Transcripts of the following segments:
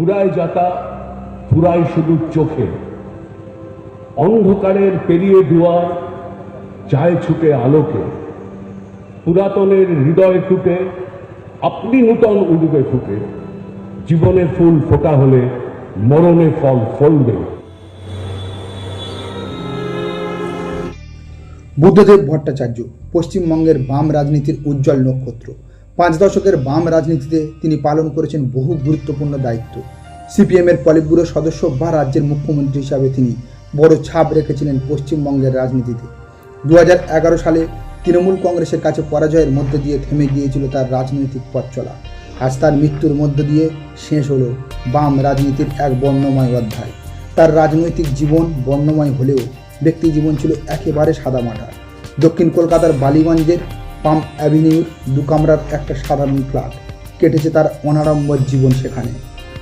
ফুরায় যাতা, ফুরায় শুধু চোখে। অন্ধকারের পেরিয়ে দুয়ার চায় ছুটে আলোকে। পুরাতনের হৃদয় ফুটে, আপনি নূতন উড়বে ফুটে। জীবনে ফুল ফোটা হলে, মরণে ফল ফলবে। বুদ্ধদেব ভট্টাচার্য, পশ্চিমবঙ্গের বাম রাজনীতির উজ্জ্বল নক্ষত্র। পাঁচ দশকের বাম রাজনীতিতে তিনি পালন করেছেন বহু গুরুত্বপূর্ণ দায়িত্ব। সিপিএমের পলিটব্যুরো সদস্য বা রাজ্যের মুখ্যমন্ত্রী হিসাবে তিনি বড় ছাপ রেখেছিলেন পশ্চিমবঙ্গের রাজনীতিতে। দু হাজার এগারো সালে তৃণমূল কংগ্রেসের কাছে পরাজয়ের মধ্যে দিয়ে থেমে গিয়েছিল তার রাজনৈতিক পথ চলা। আজ তার মৃত্যুর মধ্য দিয়ে শেষ হলো বাম রাজনীতির এক বর্ণময় অধ্যায়। তার রাজনৈতিক জীবন বর্ণময় হলেও ব্যক্তি জীবন ছিল একেবারে সাদামাটা। দক্ষিণ কলকাতার বালিগঞ্জের পাম্প অ্যাভিনিউর দু কামরার একটা সাধারণ ফ্ল্যাট। কেটেছে তার অনাড়ম্বর জীবন সেখানে।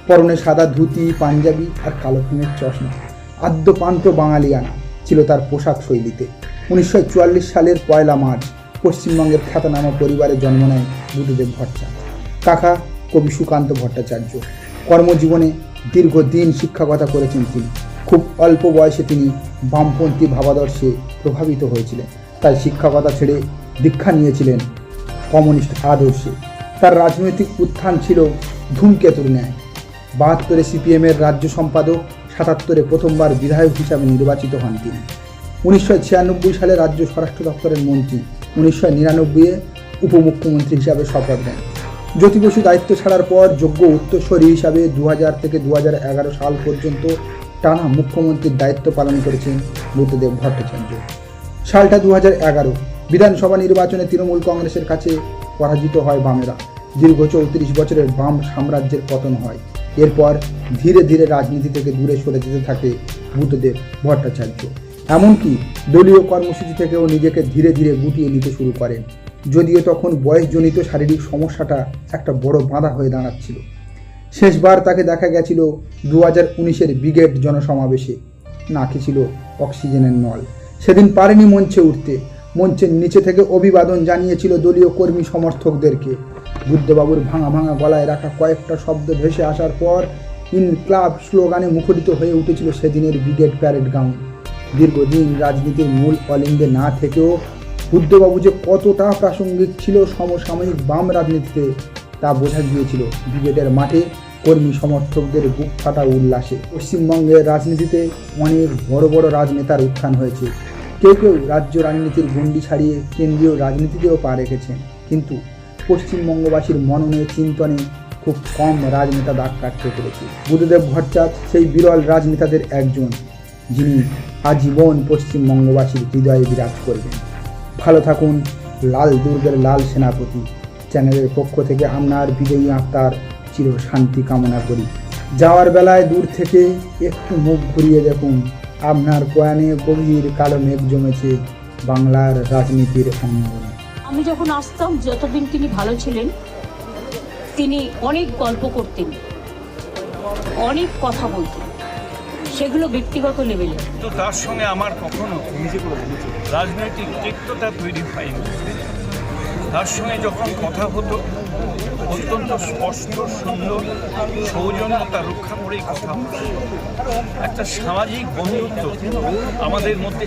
পরনে সাদা ধুতি, পাঞ্জাবি আর কালো রঙের চশমা। আদ্যপান্ত বাঙালিয়ানা ছিল তার পোশাক শৈলীতে। উনিশশো চুয়াল্লিশ সালের পয়লা মার্চ পশ্চিমবঙ্গের খ্যাতনামা পরিবারে জন্ম নেয় বুদ্ধদেব ভট্টাচার্য। কাকা কবি সুকান্ত ভট্টাচার্য। কর্মজীবনে দীর্ঘদিন শিক্ষকতা করেছেন তিনি। খুব অল্প বয়সে তিনি বামপন্থী ভাবাদর্শে প্রভাবিত হয়েছিলেন। তাই শিক্ষকতা ছেড়ে দীক্ষা নিয়েছিলেন কমিউনিস্ট আদর্শে। তার রাজনৈতিক উত্থান ছিল ধূমকেতুর ন্যায়। বাহাত্তরে সিপিএমের রাজ্য সম্পাদক, সাতাত্তরে প্রথমবার বিধায়ক হিসাবে নির্বাচিত হন তিনি। উনিশশো ছিয়ানব্বই সালে রাজ্য স্বরাষ্ট্র দপ্তরের মন্ত্রী, উনিশশো নিরানব্বইয়ে উপমুখ্যমন্ত্রী হিসাবে শপথ নেন। জ্যোতি বসু দায়িত্ব ছাড়ার পর যোগ্য উত্তরস্বরী হিসাবে দু হাজার থেকে দু হাজার এগারো সাল পর্যন্ত টানা মুখ্যমন্ত্রীর দায়িত্ব পালন করেছেন বুদ্ধদেব ভট্টাচার্য। সালটা দু বিধানসভা নির্বাচনে তৃণমূল কংগ্রেসের কাছে পরাজিত হয় বামেরা। দীর্ঘ চৌত্রিশ বছরের বাম সাম্রাজ্যের পতন হয়। এরপর ধীরে ধীরে রাজনীতি থেকে দূরে সরে যেতে থাকে বুদ্ধদেব ভট্টাচার্য। এমনকি দলীয় কর্মসূচি থেকেও নিজেকে ধীরে ধীরে গুটিয়ে নিতে শুরু করেন। যদিও তখন বয়সজনিত শারীরিক সমস্যাটা একটা বড় বাধা হয়ে দাঁড়াচ্ছিল। শেষবার তাকে দেখা গেছিল দু হাজার উনিশের ব্রিগেড জনসমাবেশে। নাকি ছিল অক্সিজেনের নল। সেদিন পারেনি মঞ্চে উঠতে। মঞ্চের নিচে থেকে অভিবাদন জানিয়েছিল দলীয় কর্মী সমর্থকদেরকে। বুদ্ধবাবুর ভাঙা ভাঙা গলায় রাখা কয়েকটা শব্দ ভেসে আসার পর ইন ক্লাব স্লোগানে মুখরিত হয়ে উঠেছিল সেদিনের ব্রিগেড প্যারেড গ্রাউন্ড দীর্ঘদিন রাজনীতির মূল অলিন্দে না থেকেও বুদ্ধবাবু যে কতটা প্রাসঙ্গিক ছিল সমসাময়িক বাম রাজনীতিতে, তা বোঝা গিয়েছিল ব্রিগেডের মাঠে কর্মী সমর্থকদের বুক ফাটা উল্লাসে। পশ্চিমবঙ্গের রাজনীতিতে অনেক বড় বড় রাজনেতার উত্থান হয়েছে। কেউ কেউ রাজ্য রাজনীতির গণ্ডি ছাড়িয়ে কেন্দ্রীয় রাজনীতিতেও পা রেখেছেন। কিন্তু পশ্চিমবঙ্গবাসীর মননে, চিন্তনে খুব কম রাজনেতা দাগ কাটতে পেরেছে। বুদ্ধদেব ভট্টাচার্য সেই বিরল রাজনেতাদের একজন, যিনি আজীবন পশ্চিমবঙ্গবাসীর হৃদয়ে বিরাজ করবেন। ভালো থাকুন, লাল দুর্গের লাল সেনাপতি। চ্যানেলের পক্ষ থেকে আপনার বিজয়ী আত্মার চির শান্তি কামনা করি। যাওয়ার বেলায় দূর থেকে একটু মুখ ঘুরিয়ে দেখুন আপনার প্রয়াণে গভীর কালো মেঘ জমেছে বাংলার রাজনীতির অঙ্গনে। আমি যখন আসতাম যতদিন তিনি ভালো ছিলেন তিনি অনেক গল্প করতেন অনেক কথা বলতেন সেগুলো ব্যক্তিগত লেভেলে তো তার সঙ্গে আমার কখনো রাজনৈতিক তিক্ততা তৈরি হয়নি। তার সঙ্গে যখন কথা হতো, অত্যন্ত স্পষ্ট, সুন্দর, সৌজন্যতা রক্ষা করেই কথা হতো একটা সামাজিক বন্ধুত্ব আমাদের মধ্যে।